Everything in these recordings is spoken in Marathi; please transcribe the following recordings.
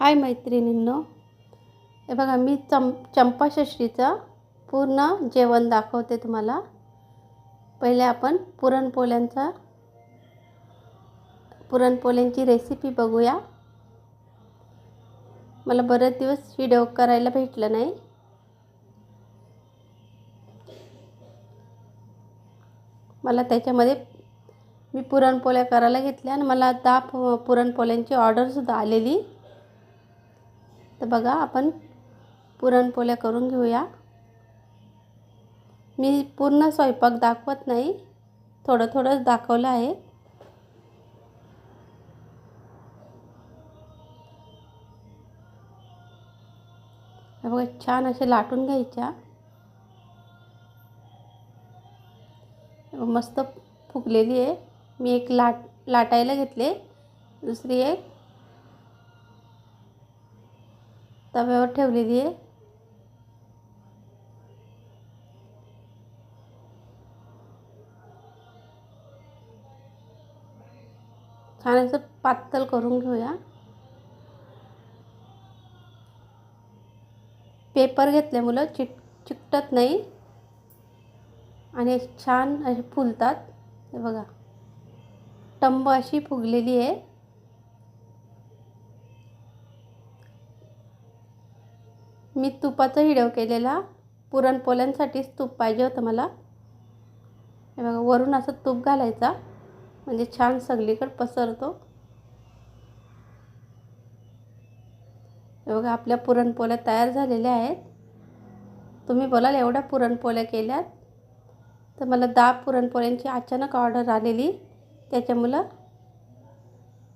हाय मैत्रिणींनो. हे बघा मी चम चंपाषष्ठीचं पूर्ण जेवण दाखवते तुम्हाला. पहिले आपण पुरणपोल्यांचा पुरणपोळ्यांची रेसिपी बघूया. मला बरेच दिवस व्हिडिओ करायला भेटलं नाही. मला त्याच्यामध्ये मी पुरणपोळ्या करायला घेतल्या आणि मला दहा पुरणपोळ्यांची ऑर्डरसुद्धा आलेली. तर बघा आपण पुरणपोळ्या करून घेऊया. मी पूर्ण स्वयंपाक दाखवत नाही थोडं थोडंच दाखवलं आहे. बघा छान असे लाटून घ्यायच्या. मस्त फुगलेली आहे. मी एक लाट लाटायला घेतले. दुसरी एक तव्यावर ठेवलेली आहे छान असं पातळ करून घेऊया. पेपर घेतल्यामुळं चिट चिकटत नाही. आणि छान असे फुलतात. बघा. टंब अशी फुगलेली आहे. मी तुपाचा हिडव केलेला पुरणपोल्यांसाठीच तूप पाहिजे होतं मला. हे बघा वरून असं तूप घालायचा. म्हणजे छान सगळीकडे पसरतो. हे बघा आपल्या पुरणपोळ्या तयार झालेल्या आहेत. तुम्ही बोलाल एवढ्या पुरणपोळ्या केल्यात. तर मला दहा पुरणपोळ्यांची अचानक ऑर्डर आलेली. त्याच्यामुळं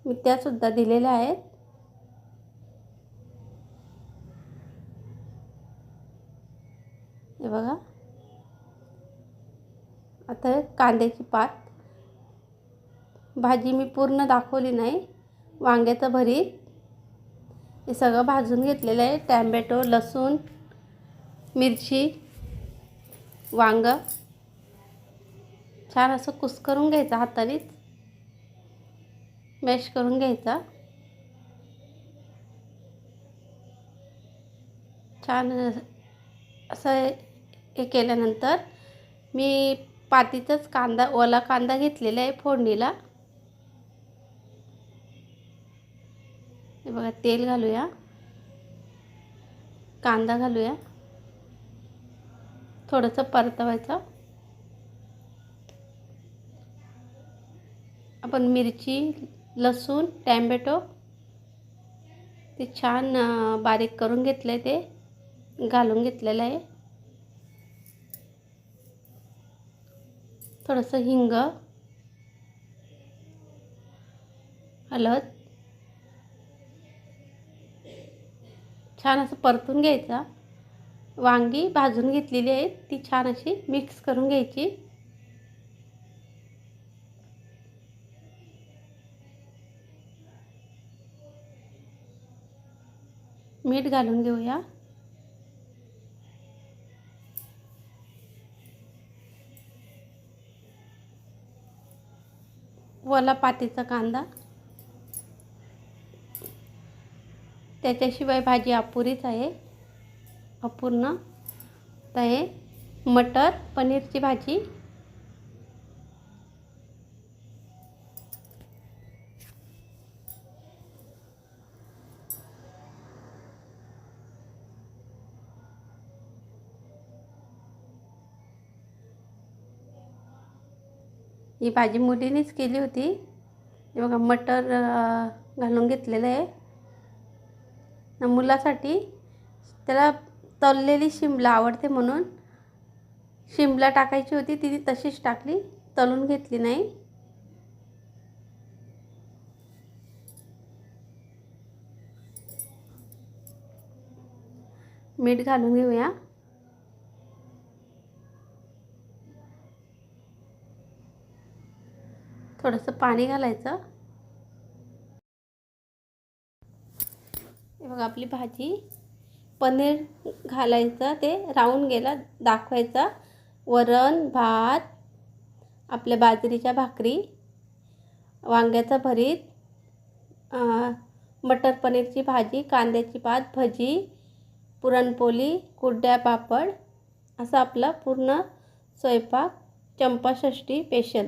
मी त्यासुद्धा दिलेल्या आहेत. हे बघा. आता कांद्याची पात. भाजी मी पूर्ण दाखवली नाही. वांग्याचं भरीत. हे सगळं भाजून घेतलेलं आहे. टॅमॅटो लसूण मिरची वांग. छान असं कुस करून घ्यायचं हातानेच. मॅश करून घ्यायचा. छान असं हे केल्यानंतर मी पातीचाच कांदा ओला कांदा घेतलेला आहे फोडणीला. हे बघा तेल घालूया. कांदा घालूया. थोडंसं परतवायचं. आपण मिरची लसूण टॅम्बेटो ते छान बारीक करून घेतलं आहे ते. घालून घेतलेलं आहे. थोडंसं हिंग हलद छान असं परतून घ्यायचा. वांगी भाजून घेतलेली आहेत ती छान अशी मिक्स करून घ्यायची. मीठ घालून घेऊया. वला पातीचा कांदा. त्याच्याशिवाय भाजी अपुरीच आहे. अपूर्ण. तर हे मटर पनीरची भाजी. ही भाजी मुलीनेच केली होती. हे बघा मटर घालून घेतलेलं आहे. मुलासाठी त्याला तळलेली शिमला आवडते म्हणून. शिमला टाकायची होती तिने तशीच टाकली तळून घेतली नाही. मीठ घालून घेऊया. थोडंसं पाणी घालायचं. हे बघा आपली भाजी पनीर घालायचं ते राहून गेला दाखवायचं. वरण भात आपल्या बाजरीच्या भाकरी वांग्याचं भरीत मटर पनीरची भाजी कांद्याची भात भजी पुरणपोळी कुड्या पापड असं आपला पूर्ण स्वयंपाक चंपाषष्टी स्पेशल.